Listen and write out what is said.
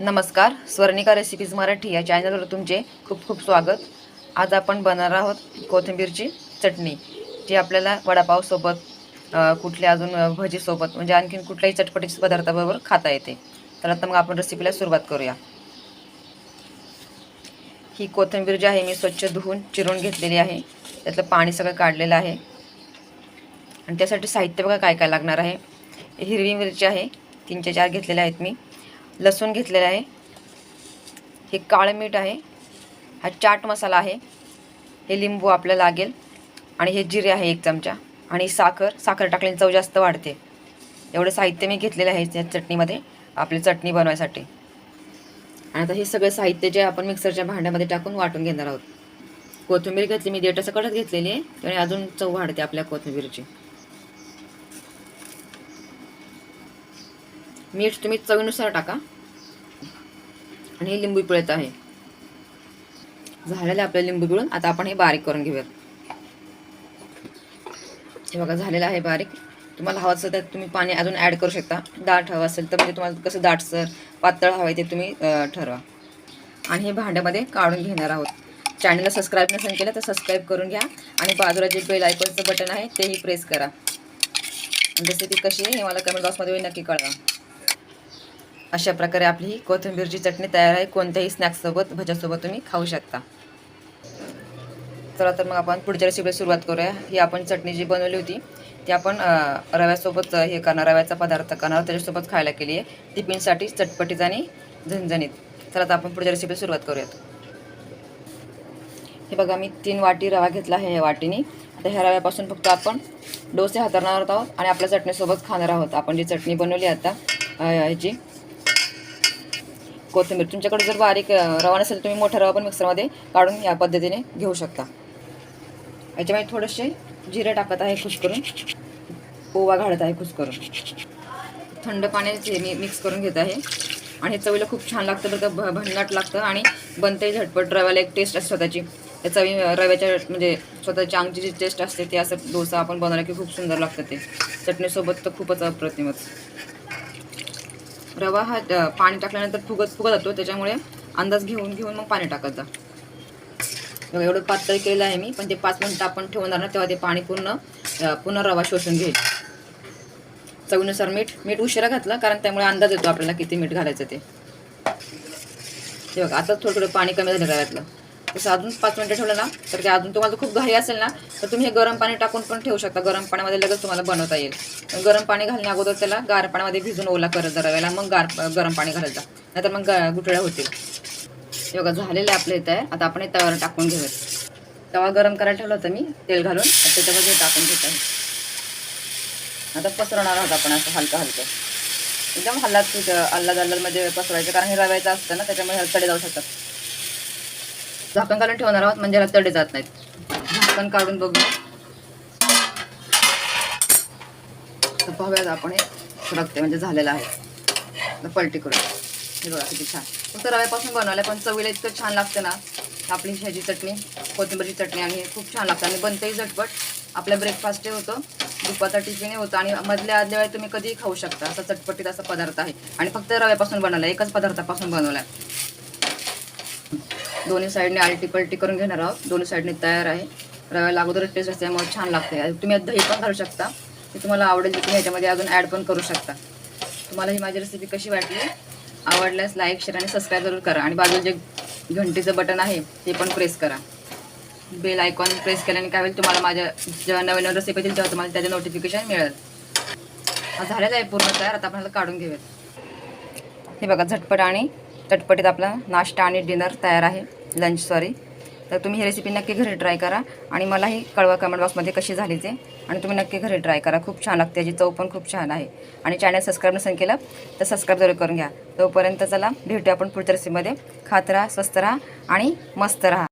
नमस्कार स्वर्णिका रेसिपीज मराठी या चॅनलवर तुमचे खूप खूप स्वागत. आज आपण बनणार आहोत कोथिंबीरची चटणी जी आपल्याला वडापावसोबत कुठल्या अजून भजीसोबत म्हणजे आणखीन कुठल्याही चटपटीच्या पदार्थाबरोबर खाता येते. तर आता मग आपण रेसिपीला सुरुवात करूया. ही कोथिंबीर जी आहे मी स्वच्छ धुवून चिरून घेतलेली आहे. त्यातलं पाणी सगळं काढलेलं आहे. आणि त्यासाठी साहित्य बघा काय काय लागणार आहे. हिरवी मिरची आहे तीनच्या चार घेतलेल्या आहेत मी. लसूण घेतलेला आहे. हे काळं मीठ आहे. हा चाट मसाला आहे. हे लिंबू आपल्याला लागेल. आणि हे जिरे आहे एक चमचा. आणि साखर साखर टाकल्याने चव जास्त वाढते. एवढं साहित्य मी घेतलेलं आहे या चटणीमध्ये आपली चटणी बनवायसाठी. आणि आता हे सगळं साहित्य जे आपण मिक्सरच्या भांड्यामध्ये टाकून वाटून घेणार आहोत. कोथिंबीर घेतली मी देठाचं कडक घेतलेली आहे. त्यामुळे अजून चव वाढते आपल्या कोथिंबीरची. मीठ तुम्ही चवीनुसार टाका. आणि हे लिंबू पिळत आहे. झालेलं आहे आपलं लिंबू पिळून. आता आपण हे बारीक करून घेऊयात. हे बघा झालेलं आहे बारीक. तुम्हाला हवं असेल तर तुम्ही पाणी अजून ॲड करू शकता. दाट हवं असेल तर म्हणजे तुम्हाला कसं दाटसर पातळ हवं आहे ते तुम्ही ठरवा. आणि हे भांड्यामध्ये काढून घेणार आहोत. चॅनलला सबस्क्राईब नसेल केलं तर सबस्क्राईब करून घ्या. आणि बाजूला जे बेल आयकॉनचं बटन आहे तेही प्रेस करा. आणि रेसिपी कशी आहे हे मला कमेंट बॉक्समध्ये नक्की कळवा. अशा प्रकारे आपली ही कोथिंबीरची चटणी तयार आहे. कोणत्याही स्नॅक्ससोबत भज्यासोबत तुम्ही खाऊ शकता. चला तर मग आपण पुढच्या रेसिपीला सुरुवात करूया. ही आपण चटणी जी बनवली होती ती आपण रव्यासोबत हे करणार रव्याचा पदार्थ करणार त्याच्यासोबत खायला केली आहे. टिफिनसाठी चटपटीत आणि झणझणीत. चला तर आपण पुढच्या रेसिपीला सुरुवात करूयात. हे बघा मी तीन वाटी रवा घेतला आहे ह्या वाटीने. आता ह्या रव्यापासून फक्त आपण डोसे हातरणार आहोत आणि आपल्या चटणीसोबत खाणार आहोत. आपण जी चटणी बनवली आता ह्याची कोथिंबीर. तुमच्याकडे जर बारीक रवा नसेल तुम्ही मोठा रवा पण मिक्सरमध्ये काढून या पद्धतीने घेऊ शकता. याच्यामध्ये थोडेसे जिरे टाकत आहे खुश करून. ओवा घालत आहे खुश करून. थंड पाण्याचे मी मिक्स करून घेत आहे. आणि हे चवीला खूप छान लागतं बरं भ भन्नाट लागतं आणि बनते झटपट. रव्याला एक टेस्ट असते स्वतःची. त्या चवी रव्याच्या म्हणजे स्वतःच्या अंगची जी टेस्ट असते ते असं डोसा आपण बनवला की खूप सुंदर लागतं ते. चटणीसोबत तर खूपच अप्रतिमच रवा हा पाणी टाकल्यानंतर फुगत फुगत जातो. त्याच्यामुळे अंदाज घेऊन घेऊन मग पाणी टाकत जा. एवढं पातळ केलं आहे मी पण ते पाच मिनटं आपण ठेवणार ना तेव्हा ते पाणी पूर्ण पुन्हा रवा शोषून घेईल. चवीनुसार मीठ मीठ उशिरा घातलं कारण त्यामुळे अंदाज येतो आपल्याला किती मीठ घालायचं ते. बघा आता थोडं थोडं पाणी कमी झालं रव्यातलं तसं अजून पाच मिनिटं ठेवलं ना तर ते अजून तुम्हाला खूप घाई असेल ना तर तुम्ही हे गरम पाणी टाकून पण ठेवू शकता. गरम पाण्यामध्ये लगेच तुम्हाला बनवता येईल. गरम पाणी घालण्या अगोदर त्याला गार पाण्यामध्ये भिजून ओला करत जरा रव्याला मग गार गरम पाणी घालायचा नाहीतर मग ग- गुठळ्या होतील. योगा झालेलं आपलं इथं. आहे आता आपण हे तव्यावर टाकून घेऊयात. तवा गरम करायला ठेवला होता मी तेल घालून. त्याच्यामध्ये हे टाकून घेत आहे आता पसरवणार आहोत आपण असं हलकं हलकं. एकदम हल्लात अल्लाद अल्लादमध्ये पसरवायचं कारण हे रव्याचं असतं ना त्याच्यामुळे हलकडे जाऊ शकतात. झाकण काढून ठेवणार आहोत म्हणजे तडे जात नाहीत. झाकण काढून बघू. तर पाहूयात आपण हे रक्ते म्हणजे झालेलं आहे. पलटी करून हे बघा किती छान. फक्त रव्यापासून बनवलं पण चवीला इतकं छान लागतं ना. आपली ह्याची चटणी कोथिंबीरची चटणी आणि हे खूप छान लागतं. आणि बनतंही झटपट. आपल्या ब्रेकफास्टही होतं दुपारचा टिफिनही होतं आणि मधल्या आदल्या वेळेला तुम्ही कधीही खाऊ शकता. असा चटपटीत असा पदार्थ आहे. आणि फक्त रव्यापासून बनवला आहे एकच पदार्थापासून बनवला आहे दोन्ही साईडने आलटी पलटी करून घेणार आहोत. दोन्ही साईडने तयार आहे. रव्याला अगोदरच टेस्ट असल्यामुळे छान लागते तुम्ही दही पण घालू शकता. ते तुम्हाला आवडेल तुम्ही ह्याच्यामध्ये अजून ॲड पण करू शकता. तुम्हाला ही माझी रेसिपी कशी वाटली? आवडल्यास लाईक शेअर आणि सबस्क्राईब जरूर करा. आणि बाजूला जे घंटीचं बटन आहे ते पण प्रेस करा. बेल आयकॉन प्रेस केल्याने काय होईल? तुम्हाला माझ्या जेव्हा नवीन नवीन रेसिपी येतील तेव्हा तुम्हाला त्याचे नोटिफिकेशन मिळेल. हा झालेला आहे पूर्ण तयार. आता आपण काढून घेऊयात. हे बघा झटपट आणि चटपटीत आपला नाश्ता आणि डिनर तयार आहे लंच सॉरी तर तुम्ही ही रेसिपी नक्की घरी ट्राय करा आणि मलाही कळवा कमेंट बॉक्समध्ये कशी झाली ते. आणि तुम्ही नक्की घरी ट्राय करा. खूप छान लागते याची चव पण खूप छान आहे. आणि चॅनल सबस्क्राईब नसेल केलं तर सबस्क्राईब जरूर करून घ्या. तोपर्यंत चला भेटूया आपण पुढच्या रेसिपीमध्ये खात राहा स्वस्त राहा आणि मस्त राहा.